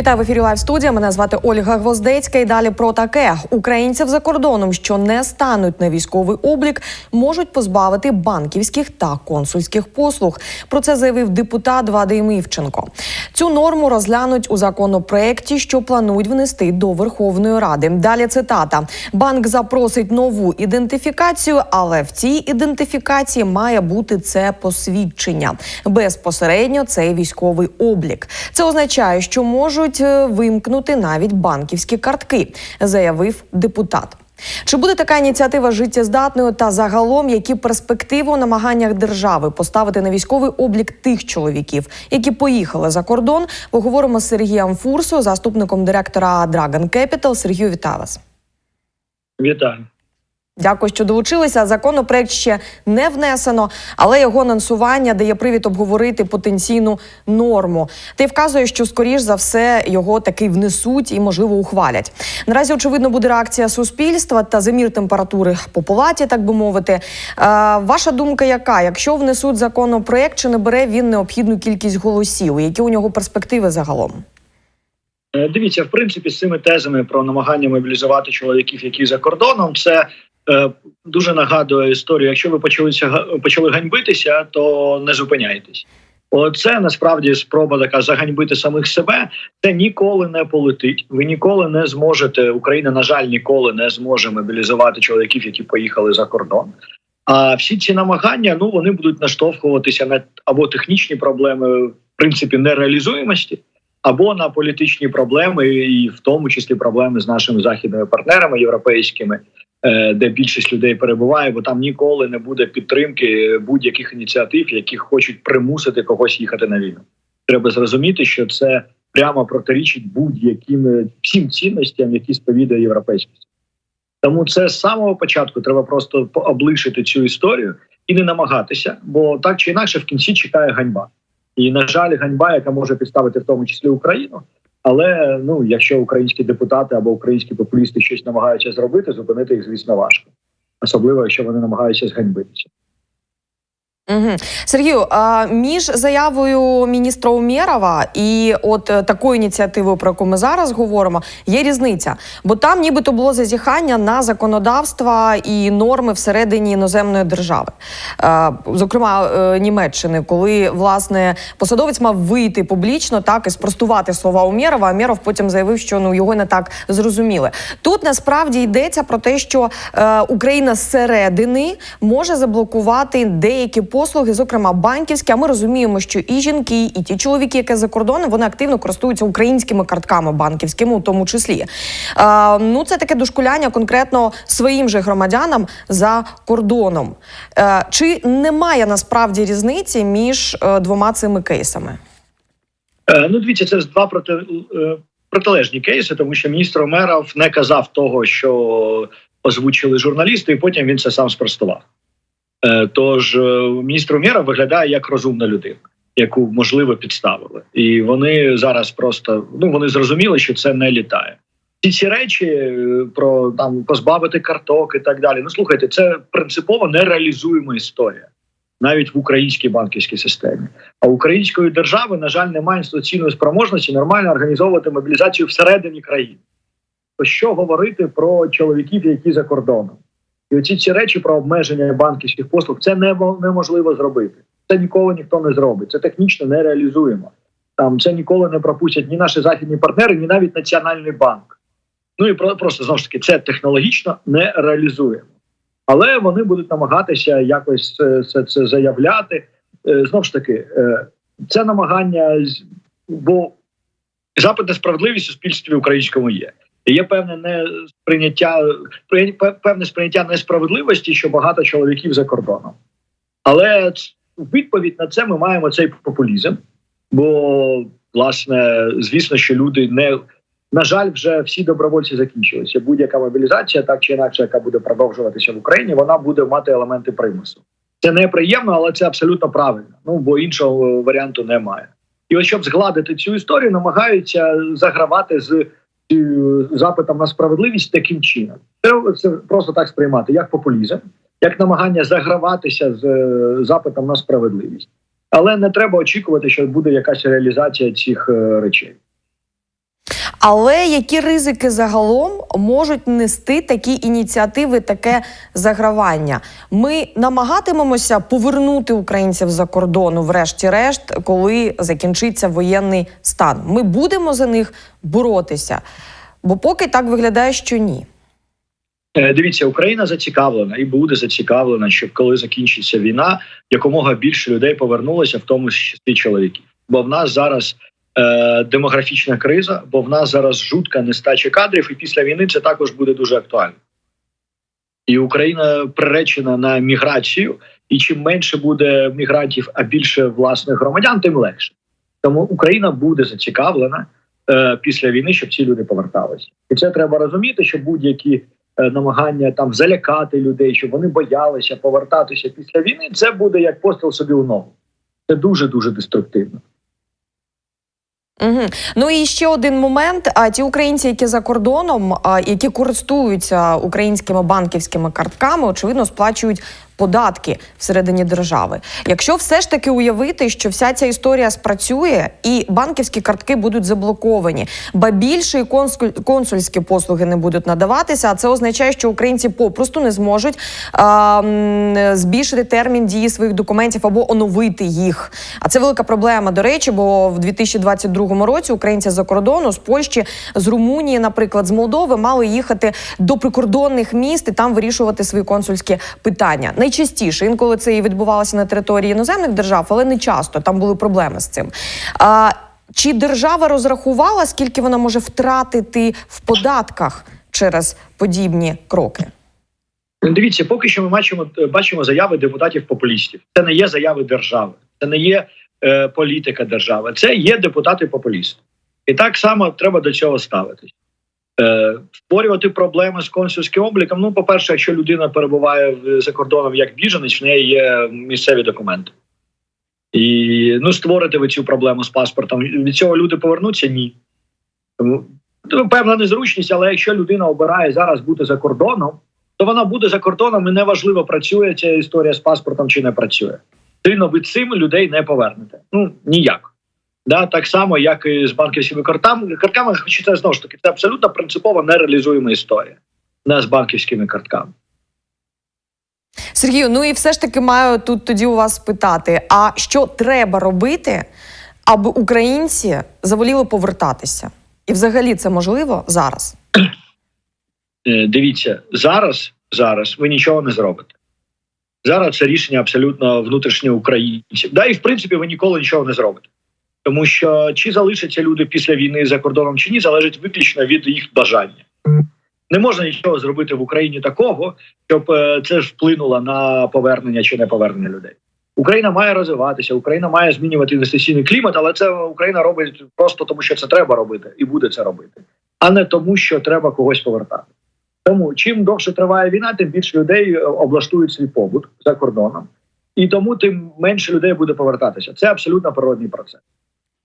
Вітаю в ефірі Лайв студія. Мене звати Ольга Гвоздецька. І далі про таке українців за кордоном, що не стануть на військовий облік, можуть позбавити банківських та консульських послуг. Про це заявив депутат Вадим Івченко. Цю норму розглянуть у законопроекті, що планують внести до Верховної Ради. Далі цитата: банк запросить нову ідентифікацію, але в цій ідентифікації має бути це посвідчення. Безпосередньо цей військовий облік. Це означає, що можуть е, вимкнути навіть банківські картки, заявив депутат. Чи буде така ініціатива життєздатною та загалом які перспективи у намаганнях держави поставити на військовий облік тих чоловіків, які поїхали за кордон? Поговоримо з Сергієм Фурсою, заступником директора Dragon Capital. Сергію, вітаю. Вітаю. Дякую, що долучилися. Законопроект ще не внесено, але його анонсування дає привід обговорити потенційну норму. Й вказує, що скоріш за все його таки внесуть і можливо ухвалять. Наразі очевидно буде реакція суспільства та замір температури по палаті, так би мовити. Е, ваша думка, яка? Якщо внесуть законопроект, чи не бере він необхідну кількість голосів? Які у нього перспективи загалом? Е, Дивіться, в принципі, з цими тезами про намагання мобілізувати чоловіків, які за кордоном, це дуже нагадує історію. Якщо ви почалися почали ганьбитися, то не зупиняйтесь. Оце насправді спроба така заганьбити самих себе. Це ніколи не полетить. Ви ніколи не зможете. Україна, на жаль, ніколи не зможе мобілізувати чоловіків, які поїхали за кордон. А всі ці намагання ну вони будуть наштовхуватися на або технічні проблеми, в принципі, нереалізуємості, або на політичні проблеми, і в тому числі проблеми з нашими західними партнерами європейськими, е, де більшість людей перебуває, бо там ніколи не буде підтримки будь-яких ініціатив, які хочуть примусити когось їхати на війну. Треба зрозуміти, що це прямо протирічить будь-яким е, всім цінностям, які сповідує європейськість. Тому це з самого початку треба просто по- облишити цю історію і не намагатися, бо так чи інакше в кінці чекає ганьба. І на жаль, ганьба, яка може підставити в тому числі Україну. Але ну, якщо українські депутати або українські популісти щось намагаються зробити, зупинити їх, звісно, важко, особливо якщо вони намагаються зганьбитися. Угу. Сергію, між заявою міністра Умєрова і от е, такою ініціативою, про яку ми зараз говоримо, є різниця. Бо там нібито було зазіхання на законодавства і норми всередині іноземної держави, Е, зокрема е, Німеччини, коли власне посадовець мав вийти публічно так і спростувати слова Умєрова. А Умєров потім заявив, що ну його не так зрозуміли. Тут насправді йдеться про те, що Україна зсередини може заблокувати деякі послуги, зокрема банківські. А ми розуміємо, що і жінки, і ті чоловіки, які за кордоном, вони активно користуються українськими картками банківськими, у тому числі. Е, ну це таке дошкуляння конкретно своїм же громадянам за кордоном. Е, чи немає насправді різниці між е, двома цими кейсами? Е, Ну, дивіться, це два проти, е, протилежні кейси, тому що міністр Омеров не казав того, що озвучили журналісти, і потім він це сам спростував. Е, Тож е, міністр Омеров виглядає як розумна людина, яку можливо підставили, і вони зараз просто ну вони зрозуміли, що це не літає. Ці ці речі е, про там позбавити карток і так далі. Ну слухайте, це принципово нереалізуєма історія навіть в українській банківській системі. А української держави, на жаль, немає інституційної спроможності нормально організовувати мобілізацію всередині країни. То що говорити про чоловіків, які за кордоном? І оці ці речі про обмеження банківських послуг це неможливо зробити. Це ніколи ніхто не зробить. Це технічно нереалізуємо. Там це ніколи не пропустять ні наші західні партнери, ні навіть Національний банк. Ну і просто знову ж таки це технологічно не реалізуємо. Але вони будуть намагатися якось це, це, це заявляти. Е, Знову ж таки, е, це намагання, бо запит на справедливість у суспільстві українському є. Є певне не сприйняття, певне сприйняття несправедливості, що багато чоловіків за кордоном. Але у відповідь на це ми маємо цей популізм. Бо, власне, звісно, що люди не на жаль, вже всі добровольці закінчилися. Будь-яка мобілізація, так чи інакше, яка буде продовжуватися в Україні, вона буде мати елементи примусу. Це неприємно, але це абсолютно правильно. Ну бо іншого варіанту немає. І от щоб згладити цю історію, намагаються загравати з запитом на справедливість таким чином. Треба це просто так сприймати, як популізм, як намагання заграватися з е, запитом на справедливість. Але не треба очікувати, що буде якась реалізація цих е, речей. Але які ризики загалом можуть нести такі ініціативи, таке загравання? Ми намагатимемося повернути українців за кордону, врешті-решт, коли закінчиться воєнний стан. Ми будемо за них боротися, бо поки так виглядає, що ні. Е, Дивіться, Україна зацікавлена і буде зацікавлена, щоб коли закінчиться війна, якомога більше людей повернулося, в тому числі чоловіків. Бо в нас зараз е, демографічна криза, бо в нас зараз жутка нестача кадрів, і після війни це також буде дуже актуально. І Україна приречена на міграцію, і чим менше буде мігрантів, а більше власних громадян, тим легше. Тому Україна буде зацікавлена е, після війни, щоб ці люди поверталися. І це треба розуміти, що будь-які е, намагання там залякати людей, щоб вони боялися повертатися після війни, це буде як постріл собі у ногу. Це дуже дуже деструктивно. Угу. Ну і ще один момент: а ті українці, які за кордоном, а які користуються українськими банківськими картками, очевидно, сплачують податки всередині держави. Якщо все ж таки уявити, що вся ця історія спрацює і банківські картки будуть заблоковані, ба більше і консульські послуги не будуть надаватися, а це означає, що українці попросту не зможуть м, збільшити термін дії своїх документів або оновити їх. А це велика проблема. До речі, бо в 2022 році українці за кордону з Польщі, з Румунії, наприклад, з Молдови мали їхати до прикордонних міст і там вирішувати свої консульські питання. Найчастіше інколи це і відбувалося на території іноземних держав, але не часто там були проблеми з цим. А, чи держава розрахувала, скільки вона може втратити в податках через подібні кроки? Дивіться, поки що ми бачимо, бачимо заяви депутатів-популістів. Це не є заяви держави, це не є е, політика держави, це є депутати-популісти. І так само треба до цього ставитись. Е, створювати проблеми з консульським обліком. Ну, по-перше, якщо людина перебуває за кордоном як біженець, в неї є місцеві документи. І ну, створити ви цю проблему з паспортом. Від цього люди повернуться? Ні. Тому ну, певна незручність, але якщо людина обирає зараз бути за кордоном, то вона буде за кордоном і неважливо, працює ця історія з паспортом чи не працює. Сильно ви цим людей не повернете. Ну ніяк. Да, так само, як і з банківськими картками. Картками, хоч це знову ж таки, це абсолютно принципово нереалізуєма історія. Не з банківськими картками. Сергію, ну і все ж таки маю тут тоді у вас питати: а що треба робити, аби українці заволіли повертатися? І взагалі це можливо зараз? Е, дивіться, зараз, зараз ви нічого не зробите. Зараз це рішення абсолютно внутрішнє українців. Да, і в принципі ви ніколи нічого не зробите. Тому що чи залишаться люди після війни за кордоном чи ні, залежить виключно від їх бажання. Не можна нічого зробити в Україні такого, щоб е, це ж вплинуло на повернення чи не повернення людей. Україна має розвиватися, Україна має змінювати інвестиційний клімат, але це Україна робить просто тому, що це треба робити, і буде це робити, а не тому, що треба когось повертати. Тому чим довше триває війна, тим більше людей е, облаштують свій побут за кордоном, і тому тим менше людей буде повертатися. Це абсолютно природний процес.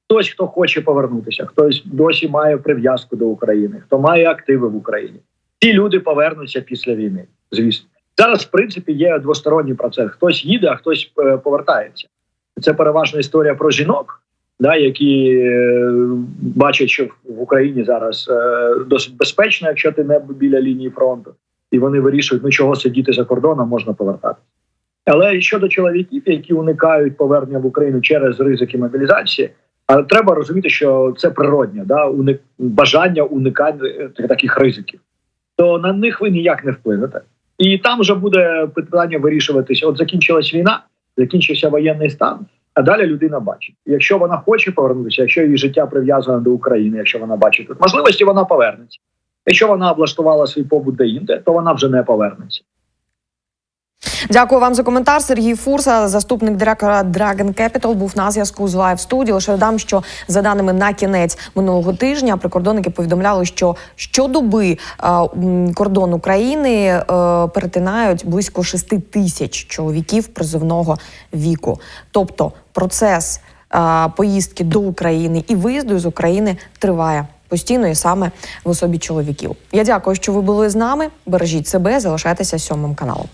Хтось, хто хоче повернутися, хтось досі має прив'язку до України, хто має активи в Україні. Ці люди повернуться після війни. Звісно, зараз в принципі є двосторонній процес. Хтось їде, а хтось е, повертається. Це переважна історія про жінок, да, які е, бачать, що в Україні зараз е, досить безпечно, якщо ти не біля лінії фронту, і вони вирішують, ну чого сидіти за кордоном, можна повертатися. Але щодо чоловіків, які уникають повернення в Україну через ризики мобілізації, але треба розуміти, що це природнє да, уник... бажання уникання е, таких ризиків, то на них ви ніяк не вплинете. І там вже буде питання вирішуватися. От закінчилась війна, закінчився воєнний стан. А далі людина бачить, якщо вона хоче повернутися, якщо її життя прив'язане до України, якщо вона бачить тут можливості, вона повернеться. Якщо вона облаштувала свій побут де-інде, то вона вже не повернеться. Дякую вам за коментар. Сергій Фурса, заступник директора Dragon Capital, був на зв'язку з Live Studio. Лише додам, що за даними на кінець минулого тижня, прикордонники повідомляли, що щодоби е, кордон України е, перетинають близько 6 тисяч чоловіків призовного віку. Тобто процес е, поїздки до України і виїзду з України триває. Постійно і саме в особі чоловіків. Я дякую, що ви були з нами. Бережіть себе, залишайтеся сьомим каналом.